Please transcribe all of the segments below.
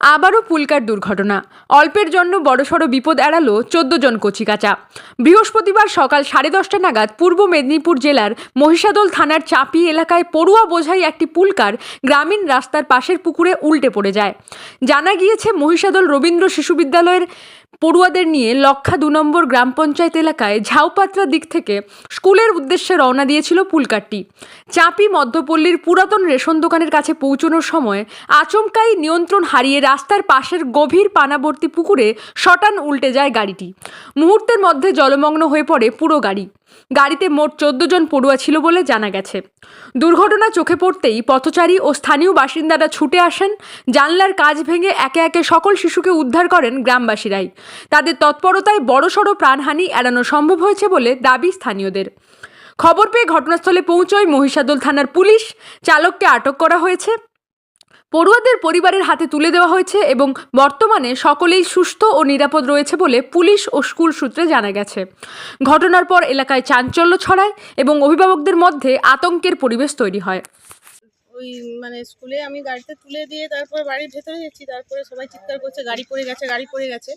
আবারও পুলকার দুর্ঘটনা। অল্পের জন্য বড়সড় বিপদ এড়ালো চোদ্দ জন কচিকাচা। বৃহস্পতিবার সকাল সাড়ে দশটা নাগাদ পূর্ব মেদিনীপুর জেলার মহিষাদল থানার চাপি এলাকায় পড়ুয়া বোঝাই একটি পুলকার গ্রামীণ রাস্তার পাশের পুকুরে উল্টে পড়ে যায়। জানা গিয়েছে, মহিষাদল রবীন্দ্র শিশু বিদ্যালয়ের পড়ুয়াদের নিয়ে লক্ষা দু নম্বর গ্রাম পঞ্চায়েত এলাকায় ঝাউপাত্রা দিক থেকে স্কুলের উদ্দেশ্যে রওনা দিয়েছিল পুলকারটি। চাপি মধ্যপল্লীর পুরাতন রেশন দোকানের কাছে পৌঁছানোর সময় আচমকাই নিয়ন্ত্রণ হারিয়ে রাস্তার পাশের গভীর পানাবর্তী পুকুরে শটান উল্টে যায় গাড়িটি। মুহূর্তের মধ্যে জলমগ্ন হয়ে পড়ে পুরো গাড়ি। গাড়িতে মোট চোদ্দ জন পড়ুয়া ছিল বলে জানা গেছে। দুর্ঘটনা চোখে পড়তেই পথচারী ও স্থানীয় বাসিন্দারা ছুটে আসেন। জানলার কাজ ভেঙে একে একে সকল শিশুকে উদ্ধার করেন গ্রামবাসীরাই। তাদের তৎপরতায় বড়সড় প্রাণহানি এড়ানো সম্ভব হয়েছে বলে দাবি স্থানীয়দের। খবর পেয়ে ঘটনাস্থলে পৌঁছয় মহিষাদল থানার পুলিশ। চালককে আটক করা হয়েছে। পড়ুয়াদের পরিবারের হাতে তুলে দেওয়া হয়েছে এবং বর্তমানে সকলেই সুস্থ ও নিরাপদ রয়েছে বলে পুলিশ ও স্কুল সূত্রে জানা গেছে। ঘটনার পর এলাকায় চাঞ্চল্য ছড়ায় এবং অভিভাবকদের মধ্যে আতঙ্কের পরিবেশ তৈরি হয়। ওই মানে স্কুলে আমি গাড়িতে তুলে দিয়ে তারপরে বাড়ির ভেতরে যাচ্ছি, তারপরে সবাই চিৎকার করছে, গাড়ি পড়ে গেছে, গাড়ি পড়ে গেছে।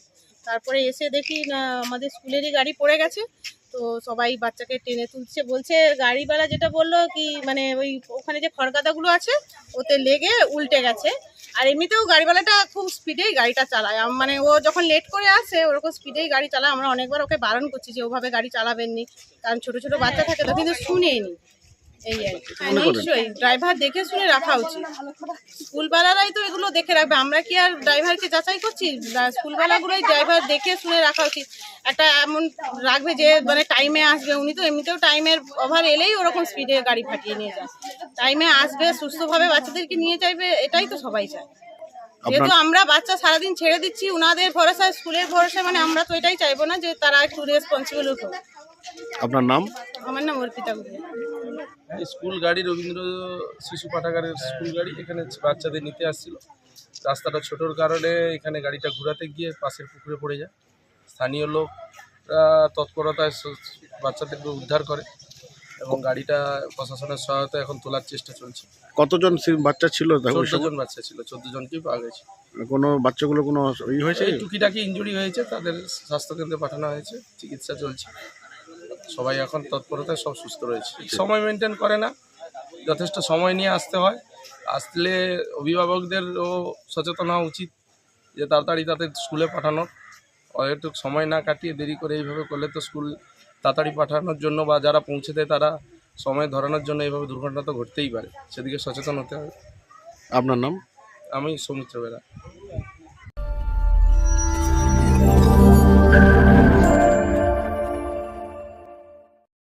তারপরে এসে দেখি না, আমাদের স্কুলেরই গাড়ি পড়ে গেছে। তো সবাই বাচ্চাকে টেনে তুলছে, বলছে, গাড়িওয়ালা যেটা বলল কি মানে ওই ওখানে যে খড়কাদাগুলো আছে, ওতে লেগে উল্টে গেছে। আর এমনিতেও গাড়িওয়ালাটা খুব স্পিডেই গাড়িটা চালায়। মানে ও যখন লেট করে আসে ওরকম স্পিডেই গাড়ি চালায়। আমরা অনেকবার ওকে বারণ করছি যে, ওভাবে গাড়ি চালাবেননি। কারণ ছোট ছোট বাচ্চা থাকে তো, কিন্তু শুনেনি। এই আর হ্যাঁ, নিশ্চয়ই ড্রাইভার দেখে শুনে রাখা উচিত। স্কুলওয়ালারাই তো এগুলো দেখে রাখবে। আমরা কি আর ড্রাইভারকে যাচাই করছি? স্কুলওয়ালাগুলোই ড্রাইভার দেখে শুনে রাখা উচিত। একটা এমন রাখবে যে মানে টাইমে আসবে। উনি তো এমনিতেও টাইমের ওভার এলেই ওরকম স্পিডে গাড়ি ফাটিয়ে নিয়ে যায়। টাইমে আসবে সুস্থভাবে বাচ্চাদেরকে নিয়ে যাবে এটাই তো সবাই চায়। যেহেতু আমরা বাচ্চা সারাদিন ছেড়ে দিচ্ছি ওনাদের ভরসায় স্কুলের ভরসায় মানে আমরা তো এটাই চাইব না যে তারা একটু রেসপন্সিবল হোক। আপনার নাম? আমার নাম অর্পিতা এই স্কুল গাড়ি রবীন্দ্র শিশু পাঠাগারের স্কুল গাড়ি এখানে বাচ্চাদের নিতে আসছিল। রাস্তাটা ছোটোর কারণে এখানে গাড়িটা ঘোরাতে গিয়ে পাশের পুকুরে পড়ে যায়। স্থানীয় লোক তৎপরতায় বাচ্চাদেরকে উদ্ধার করে এবং গাড়িটা প্রশাসনের সহায়তা এখন তোলার চেষ্টা চলছে। কতজন বাচ্চা ছিল জন বাচ্চা ছিল চোদ্দ জনকেই পাওয়া গেছে। কোনো বাচ্চাগুলো কোনো ই হয়েছে? টুকিটাকি ইঞ্জুরি হয়েছে তাদের স্বাস্থ্যকেন্দ্রে পাঠানো হয়েছে চিকিৎসা চলছে। সবাই এখন তৎপরতায় সব সুস্থ রয়েছে। সময় মেনটেন করে না যথেষ্ট সময় নিয়ে আসতে হয়। আসলে অভিভাবকদেরও সচেতন হওয়া উচিত যে তাড়াতাড়ি তাদের স্কুলে পাঠানোর। একটু সময় না কাটিয়ে দেরি করে এইভাবে করলে তো স্কুল তাড়াতাড়ি পাঠানোর জন্য বা যারা পৌঁছে দেয় তারা সময় ধরানোর জন্য এইভাবে দুর্ঘটনা তো ঘটতেই পারে। সেদিকে সচেতন হতে হবে। আপনার নাম? আমি সৌমিত্র বেরা।